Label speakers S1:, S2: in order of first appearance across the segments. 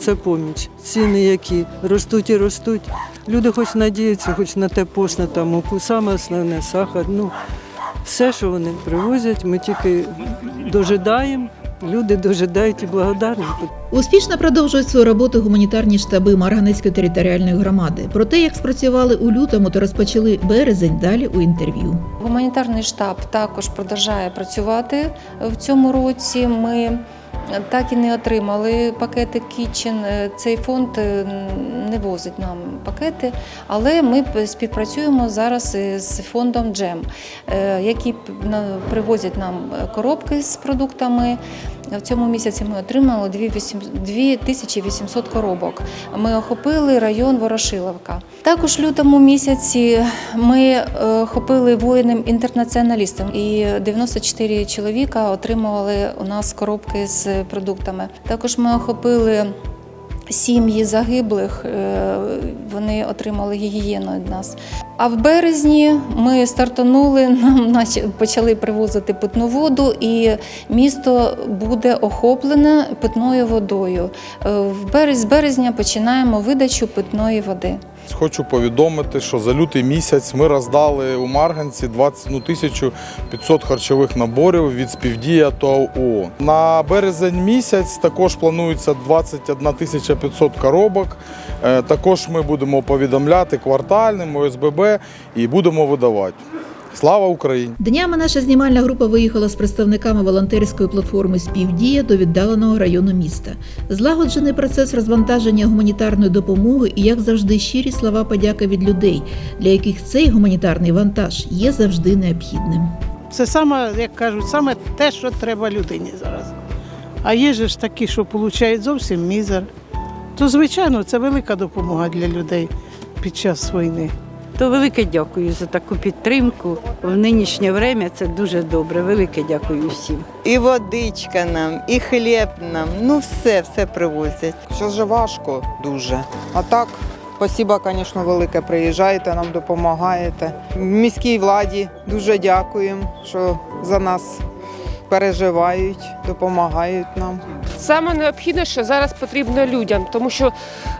S1: Це поміч. Ціни які ростуть і ростуть. Люди хоч надіються, хоч на те пош, на та муку. Саме основне сахар. Ну, все, що вони привозять, ми тільки дожидаємо. Люди дожидають і благодарні.
S2: Успішно продовжують свою роботу гуманітарні штаби Марганецької територіальної громади. Про те, як спрацювали у лютому та розпочали березень, далі у інтерв'ю.
S3: Гуманітарний штаб також продовжує працювати в цьому році. Ми так і не отримали пакети Kitchen. Цей фонд е, не возить нам пакети, але ми співпрацюємо зараз з фондом Джем, е, які привозять нам коробки з продуктами. В цьому місяці ми отримали 2800 коробок. Ми охопили район Ворошиловка. Також в лютому місяці ми е, охопили воїнам інтернаціоналістам, і 94 чоловіка отримували у нас коробки з продуктами. Також ми охопили. Сім'ї загиблих е, вони отримали гігієну від нас. А в березні ми стартанули, нам почали привозити питну воду, і місто буде охоплене питною водою. Е, В берез- березня починаємо видачу питної води.
S4: Хочу повідомити, що за лютий місяць ми роздали у Марганці 21 тисячу 500 харчових наборів від співдія та ООН. На березень місяць також планується 21 тисяча 500 коробок. Е, Також ми будемо повідомляти квартальним ОСББ і будемо видавати. Слава Україні!
S2: Днями наша знімальна група виїхала з представниками волонтерської платформи Співдія до віддаленого району міста. Злагоджений процес розвантаження гуманітарної допомоги і, як завжди, щирі слова подяки від людей, для яких цей гуманітарний вантаж є завжди необхідним.
S5: Це саме, як кажуть, саме те, що треба людині зараз. А є ж такі, що получають зовсім мізер. То, звичайно, це велика допомога для людей під час війни.
S6: То велике дякую за таку підтримку. В нинішнє время це дуже добре. Велике дякую всім.
S7: І водичка нам, і хліб нам. Ну все, все привозять.
S8: Зараз же важко дуже. А так, спасіба, звісно, велике. Приїжджаєте, нам допомагаєте. Міській владі дуже дякуємо, що за нас переживають, допомагають нам.
S9: Саме необхідне, що зараз потрібно людям, тому що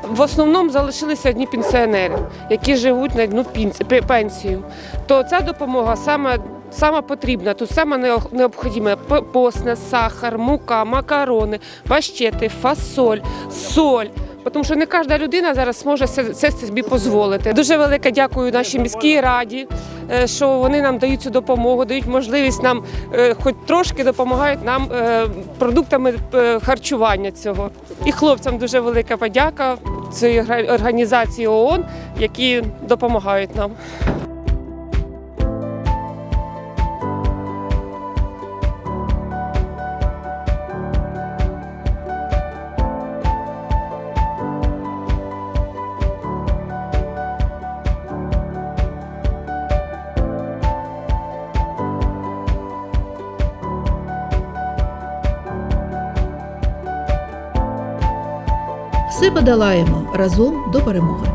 S9: в основному залишилися одні пенсіонери, які живуть на одну пенсію. То ця допомога саме, саме потрібна. Тут саме нео- необхідне П- постне, сахар, мука, макарони, пащети, фасоль, соль. Тому що не кожна людина зараз зможе це, собі дозволити. Дуже велике дякую нашій міській раді, що вони нам дають цю допомогу, дають можливість нам, е, хоч трошки допомагають нам е, продуктами е, харчування цього. І хлопцям дуже велика подяка цієї організації ООН, які допомагають нам.
S2: Все подолаємо разом до перемоги.